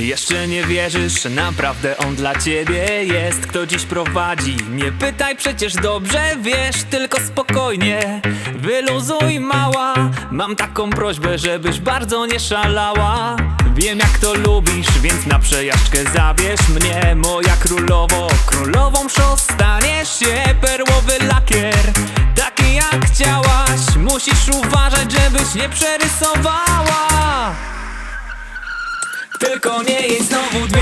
Jeszcze nie wierzysz, naprawdę on dla ciebie jest. Kto dziś prowadzi, nie pytaj, przecież dobrze wiesz. Tylko spokojnie, wyluzuj mała. Mam taką prośbę, żebyś bardzo nie szalała. Wiem jak to lubisz, więc na przejażdżkę zabierz mnie. Moja królowo, królową show staniesz się. Perłowy lakier, taki jak chciałaś. Musisz uważać, żebyś nie przerysowała tylko nie jej znowu dwieście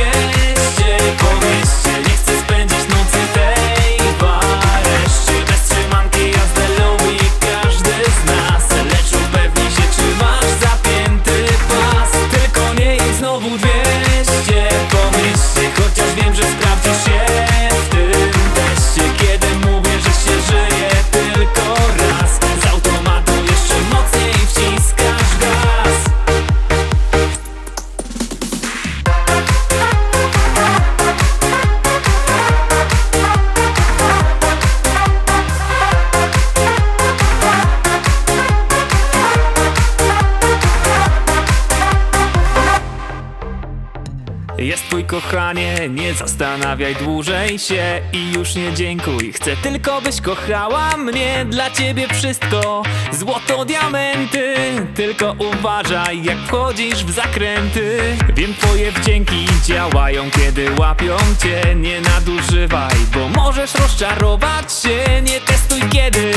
Jest twój kochanie, nie zastanawiaj dłużej się I już nie dziękuj, chcę tylko byś kochała mnie Dla ciebie wszystko, złoto, diamenty Tylko uważaj jak wchodzisz w zakręty. Wiem twoje wdzięki działają kiedy łapią cię. Nie nadużywaj, bo możesz rozczarować się. Nie testuj kiedy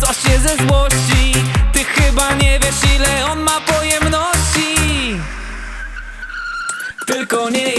coś się ze złości nie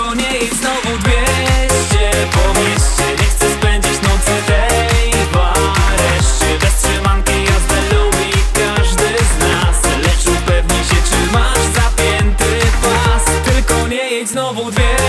balkonie znowu 200 Nie chcę spędzić nocy tej w areszcie Bez trzymanki jazdę lubi każdy z nas. Lecz upewnij się, czy masz zapięty pas. Tylko nie jedź znowu 200